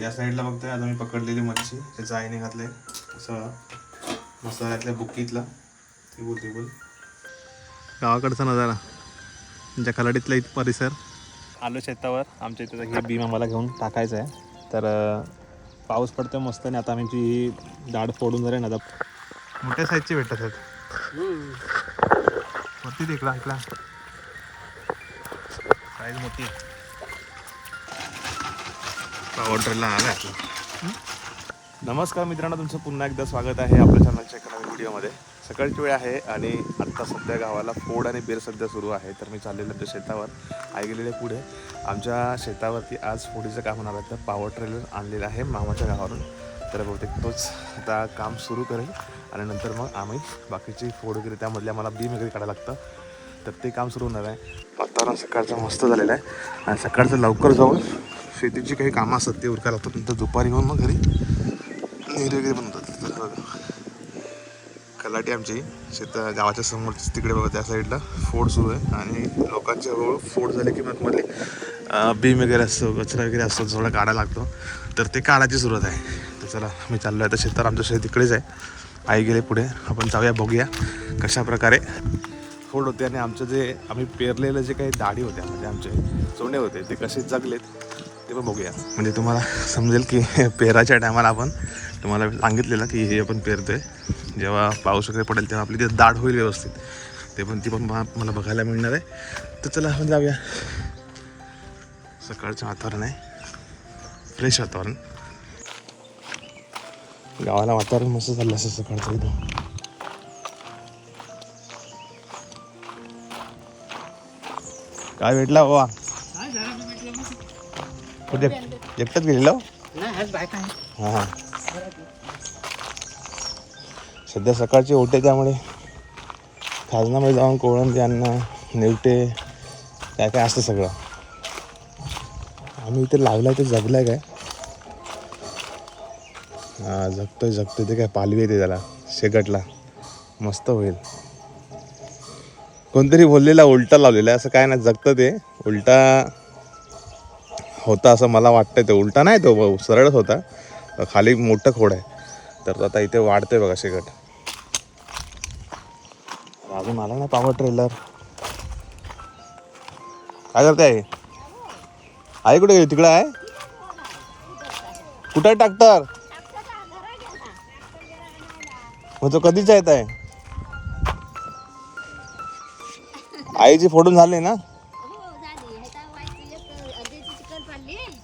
या साईडला बघतोय आता मी पकडलेली मच्छी त्याचं आईने घातलंय. असं मसाल्यातल्या बुकीतला ती बोल ती बोल. गावाकडचा नजारा. तुमच्या खलाडीतला इथं परिसर. आलो शेतावर. आमच्या इथं हे बीम आम्हाला घेऊन टाकायचं आहे. तर पाऊस पडतोय मस्त आणि आता आमची ही दाढ फोडून झाली ना आता मोठ्या साईजची भेटत आहेत वरती तिकडा ऐकला साईज मोठी आहे. पावर ट्रेलला आला आपला नमस्कार मित्रांनो तुमचं पुन्हा एकदा स्वागत आहे आपल्या चॅनलच्या एका नवीन व्हिडिओमध्ये. सकाळची वेळ आहे आणि आत्ता सध्या गावाला फोड आणि बेर सध्या सुरू आहे. तर मी चाललेलो होतो शेतावर. आई गेलेले पुढे. आमच्या शेतावरती आज फोडीचं काम होणार आहे. तर पावर ट्रेलर आणलेलं आहे मामाच्या गावावरून. तर बहुतेक तोच आता काम सुरू करेल. आणि नंतर मग आम्ही बाकीची फोड वगैरे त्यामधल्या मला बीम वगैरे काढायला लागतं. तर ते काम सुरू होणार आहे. वातावरण सकाळचं मस्त झालेलं आहे. आणि सकाळचं लवकर जाऊन शेतीची काही कामं असतात ते उरकायला लागतात. नंतर दुपारी येऊन मग घरी नेहरी वगैरे बनवतात. कलाटी आमची. शेत गावाच्या समोर तिकडे बघा त्या साईडला फोड सुरू आहे. आणि लोकांच्या हळूहळू फोड झाले की मग मध्ये बीम वगैरे असतो कचरा वगैरे असतो थोडा काढायला लागतो. तर ते काढायची सुरुवात आहे. तर चला मी चाललो आहे तर शेतात आमचं शेत तिकडेच आहे. आई गेले पुढे. आपण जाऊया बघूया कशा प्रकारे फोड होते. आणि आमचं जे आम्ही पेरलेलं जे काही दाढी होत्या म्हणजे आमचे चोंडे होते ते कसे जगलेत ते पण बघूया. म्हणजे तुम्हाला समजेल की पेराच्या टायमाला आपण तुम्हाला सांगितलेलं की हे आपण पेरतोय. जेव्हा पाऊस वगैरे पडेल तेव्हा आपली ते दाढ होईल व्यवस्थित. ते पण ती पण मला बघायला मिळणार आहे. तर चला आपण जाऊया. सकाळचं वातावरण आहे. फ्रेश वातावरण. गावाला वातावरण मस्त झालं असं सकाळचं एकदम. काय भेटला बाबा? कुठे एकटंच गेलेला हां? हां सध्या सकाळचे होते त्यामुळे. खाजनामध्ये जाऊन कोळंबी अन्न नेवटे काय काय असतं सगळं. आम्ही इथे लावलं ते जगलं काय? हां जगतोय जगतोय. ते काय पालवी येते त्याला शेगटला. मस्त होईल. कोणतरी बोललेला उलटा लावलेला असं काय नाही जगतं ते. उलटा होता असं मला वाटतं ते. उलटा नाही तो भाऊ सरळच होता. खाली मोठं खोड आहे. तर आता इथे वाढतोय बघा शेकट अजून आला ना पावर ट्रेलर काय करते आहे आहे कुठे तिकडं आहे? कुठं आहे टाकतर मग तो कधीच येत आहे. आईची फोडून झाली ना?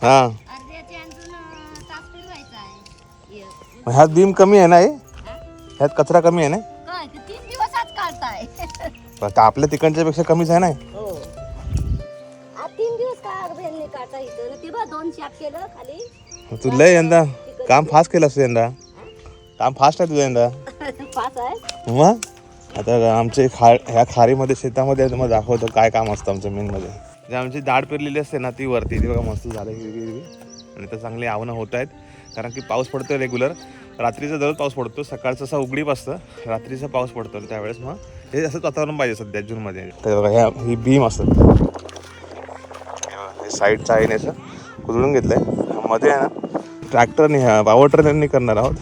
हा. अर्ध्याची अजून अं, तास फिरवायचा आहे. एक. मग ह्यात बीम कमी आहे ना हे? ह्यात कचरा कमी आहे ना? काय ते तीन दिवसात काढताय. आता आपल्या तिकडच्या पेक्षा कमीच आहे ना हो? तीन दिवस काढता इथं? ते बघ दोन शाप केलं खाली. तू लय यंदा काम फास्ट केलं असतं यंदा. काम फास्ट आहे तुझं यंदा. पाच आहे? मग? आता आमचे खा ह्या खारीमध्ये शेतामध्ये तुम्हाला दाखवतो काय काम असतं आमच्या मेनमध्ये जे आमची डाळ पेरलेली असते ना ती वरती. ती बघा मस्त झालं. हिरवी हिरवी आणि तर चांगली आव्हानं होत आहेत. कारण की पाऊस पडतो रेग्युलर रात्रीचा दररोज पाऊस पडतो. सकाळचं असं उघडीप असतं. रात्रीचा पाऊस पडतो. आणि त्यावेळेस मग हे असंच वातावरण पाहिजे सध्या जूनमध्ये तर बघा ह्या ही बीम असतात हे बघा, साईडचं आहे असं कुदळून घेतलं आहे मध्ये आहे ना ट्रॅक्टरने ह्या पावर ट्रेलरने करणार आहोत.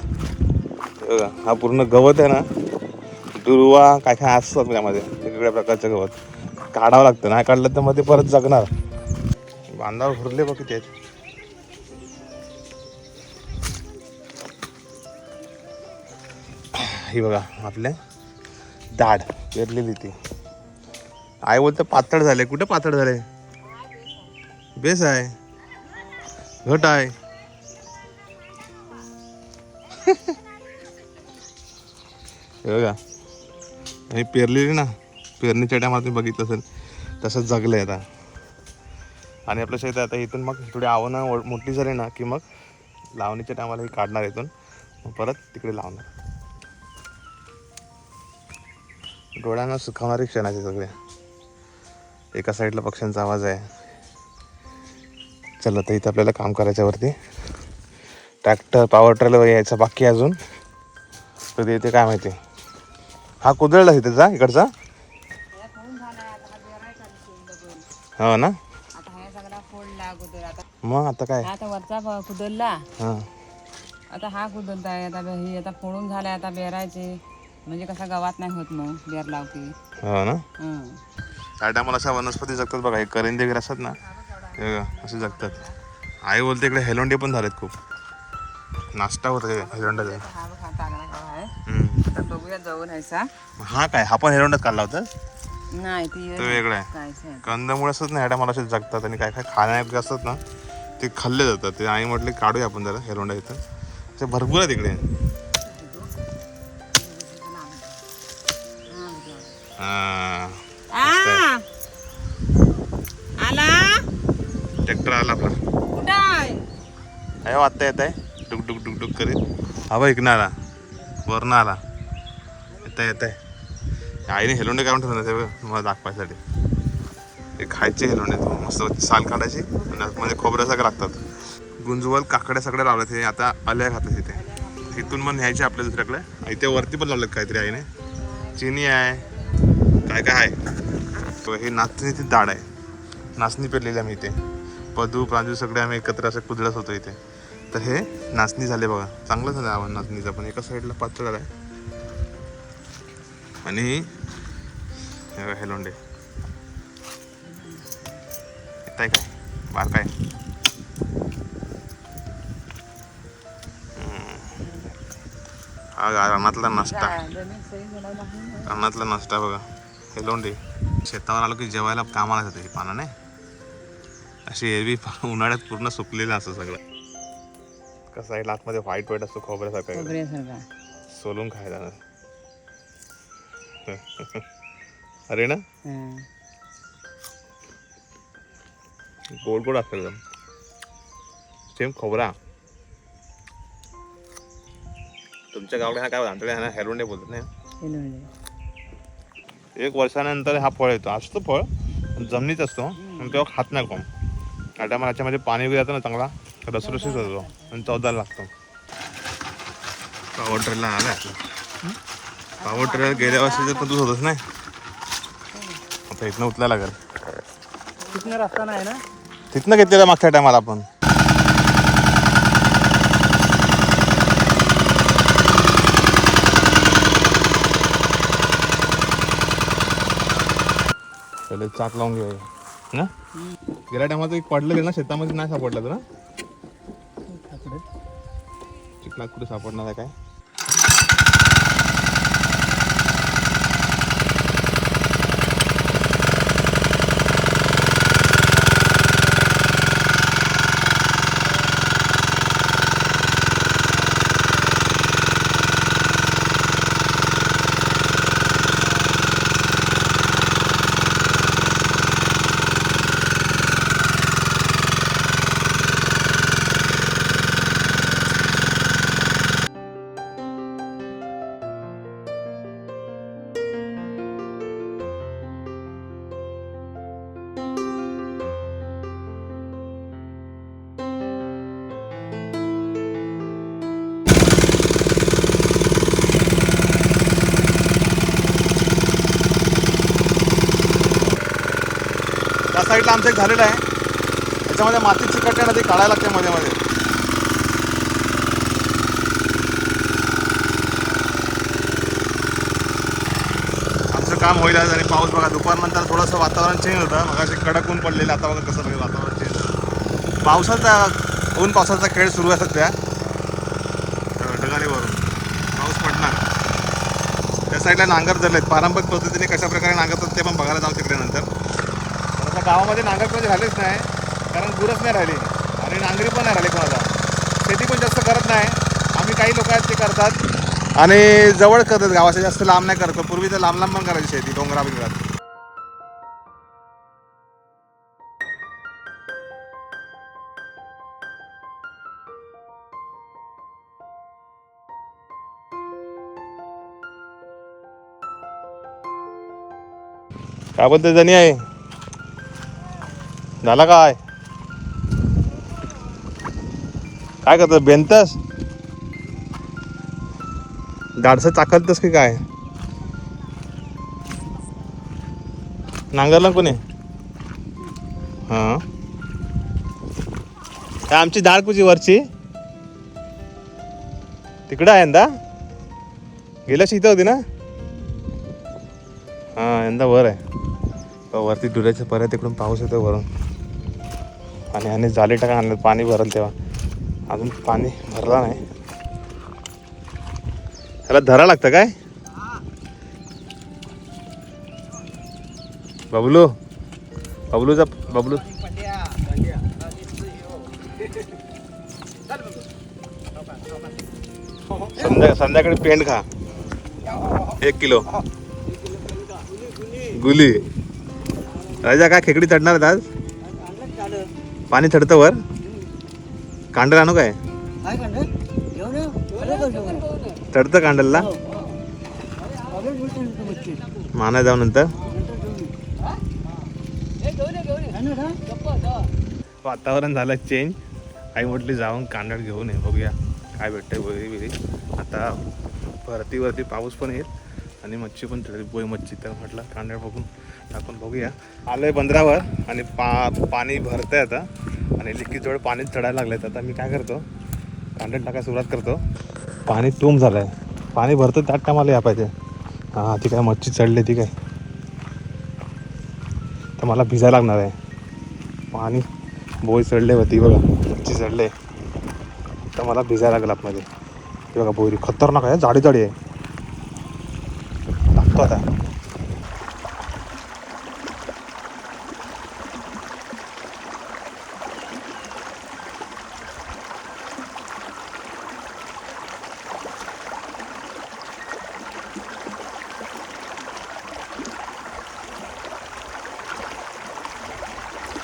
बघा हा पूर्ण गवत आहे ना दुर्वा काय काय असतात त्यामध्ये. वेगवेगळ्या प्रकारचं गवत. काढावं लागतं. नाही काढलं तर मग ते परत जगणार. बांधावर भरले बघ किती आहेत. ही बघा आपले दाढ पेरलेली ती. आई बोलतं पातळ झाले. कुठे पातळ झाले? बेस आहे. घट आहे. हे बघा हे पेरलेली ना. पेरणीच्या टायमाला तुम्ही बघितलं असेल तसंच जगलं आहे आता. आणि आपलं शेत आता इथून मग थोडी आव्हानं मोठी झाली ना की मग लावणीच्या टायमाला हे काढणार इथून. मग परत तिकडे लावणार. डोळ्यांना सुखावणारे क्षण आहे सगळे. एका साईडला पक्ष्यांचा आवाज आहे. चला तर इथं आपल्याला काम करायच्यावरती वरती. ट्रॅक्टर पॉवर ट्रेलर यायचा बाकी अजून. कधी येते काय माहिती? हा कुदळला आहे त्याचा इकडचा. हो ना? आता सगळा फोडला अगोदर. आता मग आता काय? हा आता वरचा कुदलला. हा. आता हा कुदलताय आता बे- ही आता फोडून झालाय. आता बेरायचे. म्हणजे कसा गवात नाही होत मग बेर लावते. हो ना? हं. त्या टायमाला अशा वनस्पती जगतात बघा. हे करंदे वगैरे असतात ना हे बघा, असे जगतात. आई बोलते इकडे हेलोंडे पण झालेत खूप. नाश्ता होता हे हेलोंडाचा. हा बघ हा तागडा गवा आहे. हम्म. आता बघूया जाऊन हा काय? हा पण हेलोंडाच काढला होता? नाही ती वेगळा आहे. आहे कंदमुळे असतात ना ह्या टायमाला असे जगतात आणि काय काय खाण्यायोग्य असतात ना. ते खाल्ले जातात. ते आई म्हटले काढूया आपण जरा हेलोंडा इथं. ते भरपूर आहे तिकडे हा. आ! आला? ट्रॅक्टर आला आपला. कुठं आहे? अरे आत्ता येत आहे डुक डुक डुक डुक करीत. हा इकडनं आला. वरनं आला. येत आहे येत आहे आईने हेलोंडे काढून ठेवले ते तुम्हाला मला दाखवायसाठी. ते खायचे हेलोंडे मस्त साल काढायची आणि म्हणजे खोबऱ्या सगळं लागतात. गुंजवल काकड्या सगळ्या लावल्यात ते आता आल्या खातात इथे. इथून मग न्यायचे आपल्या दुसऱ्याकडे. इथे वरती पण लावलेत काहीतरी आईने. चिनी आहे. काय काय आहे? तो हे नाचणीची डाळ आहे. नाचणी पेरलेली आम्ही इथे. पदू प्रांजू सगळे आम्ही एकत्र असं कुदळत होतो इथे. तर हे नाचणी झाले बघा. चांगलं झालं आव्हान नाचणीचं. पण एका साईडला पातळ आहे आणि हे हेलोंडे येत आहे काय बार काय. हा गा- रानातला नाश्ता. रानातला नाश्ता बघा. हेलोंडे शेतावर आलो की जेवायला कामाला जातं ही पानं नाही? अशी एरवी उन्हाळ्यात पूर्ण सुकलेलं असं सगळं. कसं आहे आतमध्ये व्हाईट व्हाईट असतो खोबऱ्यासारखा सोलून खायला अरे ना. गोड गोड असतं एकदम सेम खोबरा. तुमच्या गावाकडे हा काय आमच्याकडे ह्याला हेलोंडे बोलत नाही. एक वर्षानंतर हा फळ येतो. असतो फळ पण जमिनीत असतो. आणि तेव्हा खात नाही कोण. त्या टायमाला याच्यामध्ये पाणी वगैरे येतं ना चांगला रसरशीत होतो आणि चौदाला लागतो. पॉवर ट्रेलला आला पॉवर ट्रेल गेल्या वर्षी पण तूच होतच नाही? आता इथनं उतलायला लागेल. तिथनं रस्ता नाही ना? तिथनं घेतलेला मागच्या टायमाला आपण. पहिले चाक लावून घेऊया. ना? गेल्या टायमाला एक पडलं ना शेतामध्ये नाही सापडलं तर ना? चिखलात कुठे सापडणार आहे काय? साईडला आमचं एक झालेलं आहे. त्याच्यामध्ये माती चिकटते ना ती काढायला लागते मध्ये मध्ये. आमचं काम होईल आज आणि पाऊस बघा दुपारनंतर थोडंसं वातावरण चेंज होतं. मग असे कडक ऊन पडलेलं आता बघा कसं बघा वातावरण चेंज पावसाचा ऊन पावसाचा खेळ सुरू आहे सध्या. ढगाळीवरून पाऊस पडणार. त्या साईडला नांगर धरलेत. पारंपरिक पद्धतीने कशाप्रकारे नांगरतात ते पण बघायला जाऊ तिकडे नंतर. गावामध्ये नांगर कोणी झालेच नाही कारण गुरच नाही राहिली. आणि नांगरी पण नाही राहिली कोणाला. शेती पण जास्त करत नाही. आम्ही काही लोक आहेत ते करतात. आणि जवळ करतात गावाच्या जास्त लांब नाही करतो. पूर्वी तर लांब लांब पण करायची शेती डोंगरा बिंगरात काय बोलते जणी आहे? झाला काय? काय करतो बेंतस गाडसं चाकलतस की काय? नांगरला कोणी? हां. काय आमची डाळ कुची वरची? तिकडं आहे यंदा? गेल्या इथं होती ना? हा यंदा वर आहे. वरती डुऱ्याच्या पर्यंत तिकडून पाऊस येतो वरून. आणि आणि जाले टाका आणलं पाणी भरल तेव्हा. अजून पाणी भरला नाही. ह्याला धरा लागतं काय? बबलू बबलूचा बबलू. संध्या संध्याकाळी पेंट खा. एक किलो. गुली. राजा काय खेकडी चढणार आहेत आज? पाणी चढतं वर कांडल आणू काय चढतं कांडलला? माना जाऊ नंतर. वातावरण झालं चेंज आई म्हटली जाऊन कांदळ घेऊन ये बघूया काय भेटतंय वगैरे बिरी आता भरतीवरती पाऊस पण येईल. आणि मच्छी पण तिथे बोई मच्छी तर म्हटलं कांड्या बघून टाकून बघूया. आलोय बंदरावर आणि पा पाणी भरतंय आता. आणि लिकीजवळ पाणी चढायला लागलेत. आता मी काय करतो कांदळ टाकायला सुरुवात करतो. पाणी टूम झालंय. पाणी भरतं त्याच टायमाला या पाहिजे. हां ती काय मच्छी चढली ती काय? तर मला भिजायला लागणार आहे. पाणी बोई चढले होती बघा मच्छी चढले. तर मला भिजायला लागेल आतमध्ये. हे बघा बोरी खतरनाक आहे जाडी जाडी आहे. टाकतो आता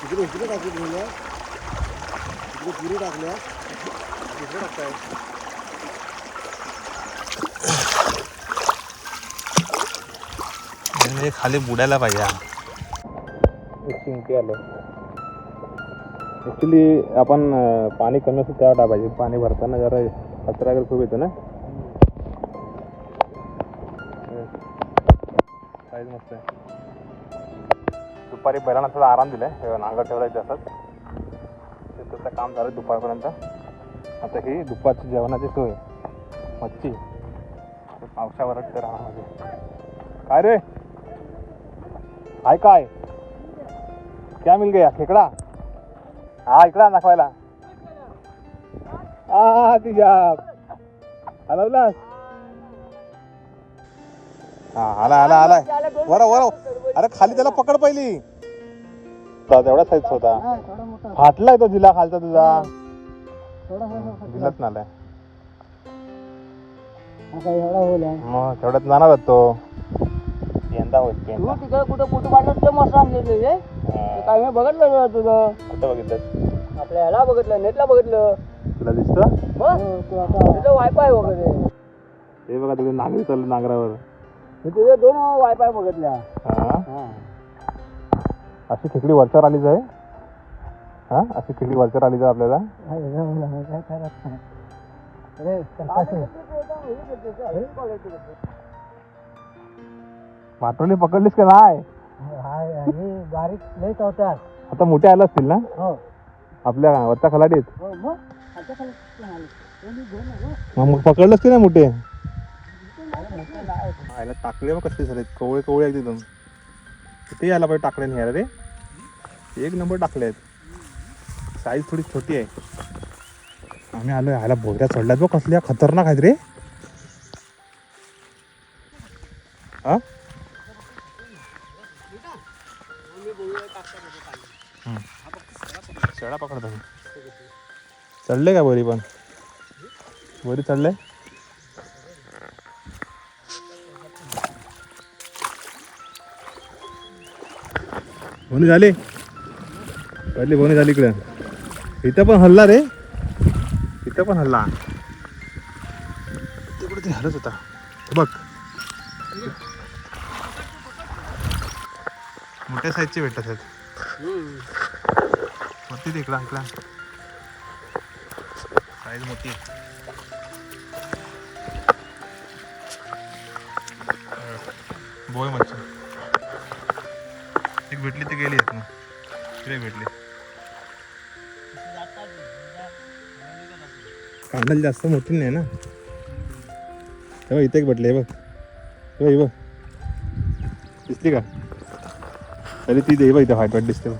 इकडे इकडे टाकली पहिल्या इकडे पुरी टाकल्या इकडे टाकताय म्हणजे खाली बुडायला पाहिजे. एक आलं. ॲक्च्युली आपण पाणी कमी असतं तेव्हा टाकायचे पाणी भरताना जरा कचरा वगैरे खूप येतो ना? साईज मस्त आहे. दुपारी बैलांना थोडा आराम दिलाय. नांगर ठेवलाय असंच. त्याचं काम झालं दुपारपर्यंत. आता ही दुपारची जेवणाची सोय. मच्छी. पावसावर ते राहणार काय रे? हाय काय? क्या मिल गया? खेकडा? हा इकडा दाखवायला. आ तुझ्या हलवलास? हा आला आला आला वर वर अरे खाली त्याला पकड पहिली. तेवढा साईज होता. हा थोडा मोठा. फाटलाय तो जिल्हा खालचा तुझा. थोडा जिल्हाच नालाय हा. आहे. मग तेवढ्यात जाणार तो यंदा होईल तू. तिकडे कुठं फोटो पाठवत ते मस्त आणलेले रे हा. काय मी बघितलं ना तुझं. कुठं बघितलं? आपल्या ह्याला बघितलं नेटला बघितलं. तुला दिसतं? तुझं वायफाय वगैरे. हे बघा तिथे नांगरी चालू नांगरावर. तुझे दोन वायफाय बघितल्या. हा. हा. अशी खेकडी वरच्यावर आलीच आहे हा? अशी खेकडी वरच्यावर आलीच आहे आपल्याला. काय करत नाही. पाटोली पकडलीस का नाही? हाय, हे बारीक लय चावतात आता मोठे आले असतील ना? हो. आपल्या वरच्या खलाडीत? हो मग? आता खाली किती आले? कोणी घेऊन आलं? मग मग पकडलंच की नाही मोठे? आयला टाकले मग कसले झाले कवळे कवळे आहेत एकदम. किती यायला पाहिजे टाकले नाही रे? एक नंबर टाकले आहेत. साईज थोडी छोटी आहे. आम्ही आलो ह्याला बोगऱ्या चढल्यात बघ कसल्या खतरनाक आहेत रे. हा? चढले का बरी पण? बरी चढले? बोनी झाली. पहिली बोनी झाली इकडे. इथं पण हल्ला रे. इथं पण हल्ला. तिकडे ते हलत होता. बघ. मोठ्या साईजचे भेटतात. आहेत मोठी ते इकडं साईज मोठी. बोय मच्छी एक भेटली ती गेली आहेत ना. तिथे भेटली. कांडल जास्त मोठी नाही ना. हे बघ इथे एक भेटले बघ. हे बघ हे बघ. दिसली का? अरे ती दे बघ इथे व्हाईट व्हाईट दिसते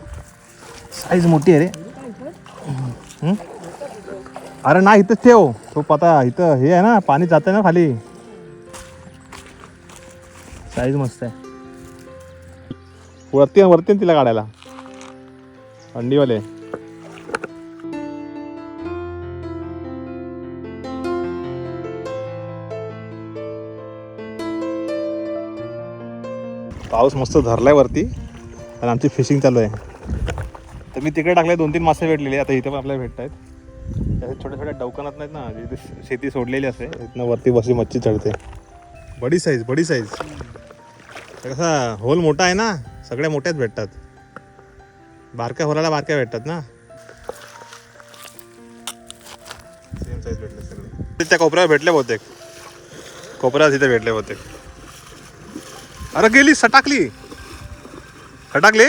साईज मोठी आहे रे. हम्म? अरे नाही इथंच ठेव. तो पता इथं हे आहे ना पाणी जात ना खाली. साईज मस्त आहे. वरती वरती तिला काढायला. अंडीवाले पाऊस मस्त धरलाय वरती. आणि आमची फिशिंग चालू आहे. तर मी तिकडे टाकले दोन तीन मासे भेटलेले. आता इथे पण आपल्याला भेटत आहेत छोट्या छोट्या डौकानात नाहीत ना जिथे शेती सोडलेली असते. इथनं वरती बसली मच्छी चढते. बडी साईज बडी साईज कसा होल मोठा आहे ना सगळ्या मोठ्याच भेटतात. बारक्या होलाला बारक्या भेटतात ना. सेम साईज भेटले सगळे. त्या कोपऱ्यावर भेटले बहुतेक. कोपऱ्यावर तिथे भेटले बहुतेक. अरे गेली सटाकली. सटाकली?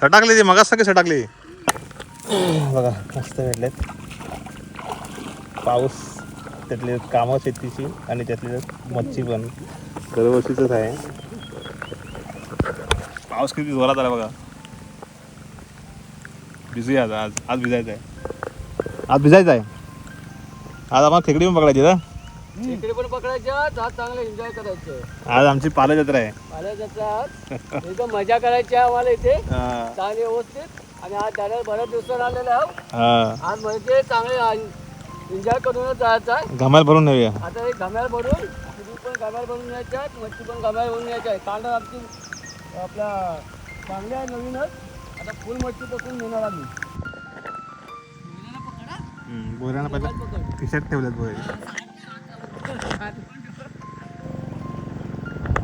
सटाकली ती मगाच सगळी सटाकली. बघा मस्त भेटलेत. पाऊस त्यातले कामं शेतीची आणि त्यातली मच्छी पण. दरवर्षीच आहे. पाऊस किती जोरात आला बघा. भिजूया आता आज आज भिजायचं आहे आज भिजायचं आहे आज आम्हाला खेकडी पण पकडायची ना? इकडे पण पकडायच्या आज चांगलं एन्जॉय करायचं. आज आमची पाला जत्रा आहे. एकदम मजा करायची आहे आम्हाला इथे. चांगली व्यवस्थित. आणि आज दादा बऱ्याच दिवसात आलेले आहोत हा. आज म्हणजे चांगले एन्जॉय करूनच जायचं आहे. घमाल भरून नेऊया आता एक घम्याल भरून तुम्ही पण घम्याल भरून न्यायच्या आहेत मच्छी पण घम्याल भरून न्यायच्या आहे. तांडा आमची आपला चांगली आहे नवीनच. आता फुल मच्छी पकडून नेणार आम्ही. बोऱ्यानं पहिला टी शर्ट ठेवलेत बोरे.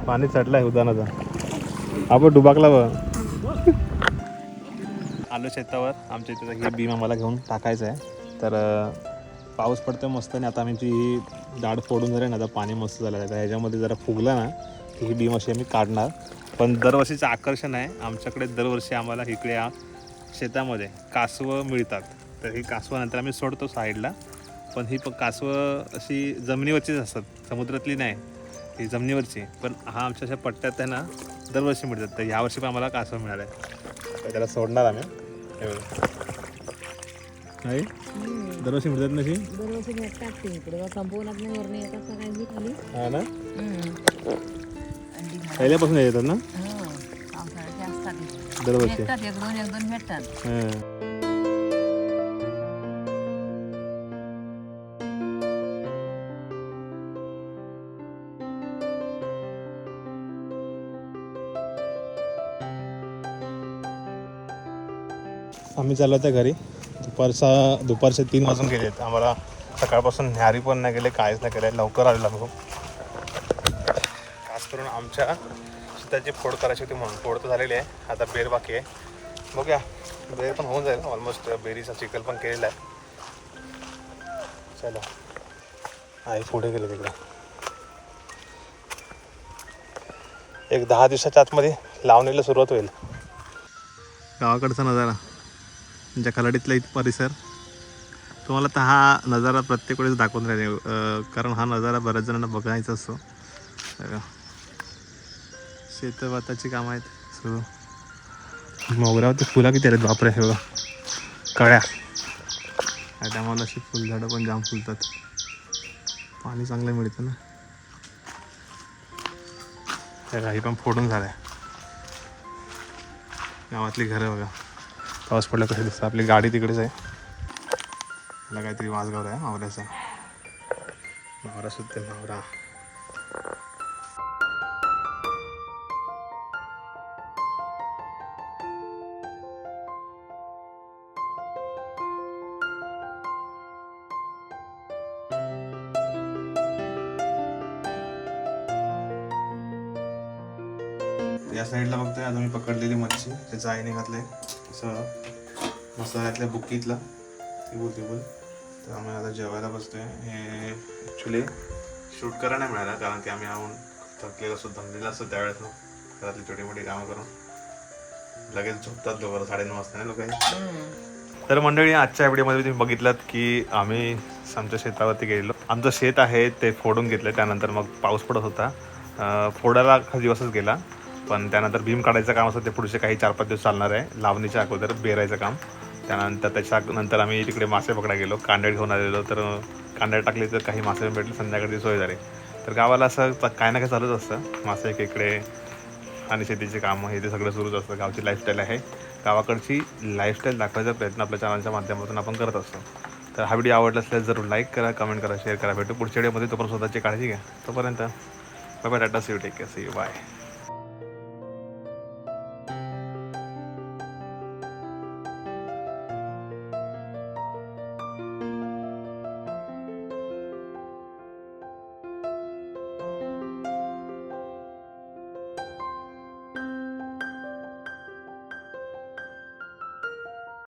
पाणी चढलाय उदानाचा आपण डुबाकला बघ. आलो शेतावर. आमच्या इथे हे बीम आम्हाला घेऊन टाकायचं आहे. तर पाऊस पडतो मस्त आणि आता आम्ही ही दाढ फोडून झाली ना आता पाणी मस्त झालं आहे. तर ह्याच्यामध्ये जरा फुगलं ना की ही बीम अशी आम्ही काढणार. पण दरवर्षीचं आकर्षण आहे. आमच्याकडे दरवर्षी आम्हाला इकडे शेतामध्ये कासवं मिळतात. तर ही कासवं नंतर आम्ही सोडतो साईडला. पण ही प कासवं अशी जमिनीवरचीच असतात. समुद्रातली नाही. ही जमिनीवरची. पण हा आमच्या अशा पट्ट्यात आहे ना दरवर्षी मिळतात. तर यावर्षी पण आम्हाला कासवं मिळालं आहे. तर त्याला सोडणार आम्ही. नाही दरवर्षी मिळतात ना दरवर्षी भेटतात ते इकडे. संपवणार नाही वरणे येतात सगळ्यांनी खाली. हा ना? पहिल्यापासून येतात ना? हो पावसाळ्याचे असतात दरवर्षी. भेटतात एक दोन एक दोन भेटतात. आम्ही चाललो होतो घरी. दुपारचा दुपारचे तीन वाजून गेलेत. आम्हाला सकाळपासून न्यारी पण नाही गेले काहीच नाही केलं. लवकर आलेलो आम्ही खूप. खास करून आमच्या शेताची फोड करायची होती म्हणून. फोड तर झालेली आहे. आता बेर बाकी आहे. बघूया. बेर पण होऊन जाईल ऑलमोस्ट बेरीचा चिकल पण केलेला आहे. चला. आहे पुढे गेलो तिकडे. एक दहा दिवसाच्या आतमध्ये लावणीला सुरुवात होईल. गावाकडचा नजारा. तुमच्या खलाडीतला इथं परिसर. तुम्हाला तर हा नजारा प्रत्येक वेळेस दाखवून राहिले. कारण हा नजारा बऱ्याच जणांना बघायचा असतो. शेतभाताची कामं आहेत. सुरू मोगऱ्यावरती फुलं किती आहेत? बापरे हे बघा. कळ्या. या टायमाला अशी फुलझाडं पण जाम फुलतात. पाणी चांगलं मिळतं ना. त्या काही पण फोडून झाल्या. गावातली घरं बघा. पाऊस पडला कसं दिसतं आपली गाडी तिकडेच आहे. मला काहीतरी वाजगावर आहे मावऱ्याचा. मावरा सुद्धा मावरा. या साईडला बघतोय आता मी पकडलेली मच्छी. त्याचं आईने घातलंय. असं मसाल्यातल्या बुकीतला बोलते बोल. तर आम्ही आता जेवायला बसतोय. हे ॲक्च्युली शूट करायला नाही मिळालं कारण की आम्ही आहोत थकलेलं असतो धमलेलं असतो त्यावेळेस घरातली छोटी मोठी कामं करून. लगेच झोपतात लोक साडेनऊ वाजता नाही लोक. तर मंडळी आजच्या व्हिडिओमध्ये तुम्ही बघितलं की आम्ही आमच्या शेतावरती गेलो आमचं शेत आहे ते फोडून घेतलं. त्यानंतर मग पाऊस पडत होता. फोडायला दिवसच गेला. पण त्यानंतर भीम काढायचं काम असतं ते पुढचे काही चार पाच दिवस चालणार आहे. लावणीच्या अगोदर बेरायचं काम. त्यानंतर त्याच्या नंतर आम्ही तिकडे मासे पकडायला गेलो कांदळ घेऊन आलेलो. तर कांदळ टाकले तर काही मासे भेटले संध्याकाळची सोय झाली. तर गावाला असं काय ना काय चालूच असतं. मासे इकडे आणि शेतीचे कामं हे ते सगळं सुरूच असतं. गावची लाईफस्टाईल आहे. गावाकडची लाईफस्टाईल दाखवायचा प्रयत्न आपल्या चॅनलच्या माध्यमातून आपण करत असतो. तर हा व्हिडिओ आवडला असल्यास जरूर लाईक करा कमेंट करा शेअर करा भेटू पुढच्या व्हिडिओमध्ये तोपर्यंत स्वतःची काळजी घ्या. तोपर्यंत. Bye bye Tata see you take care see you bye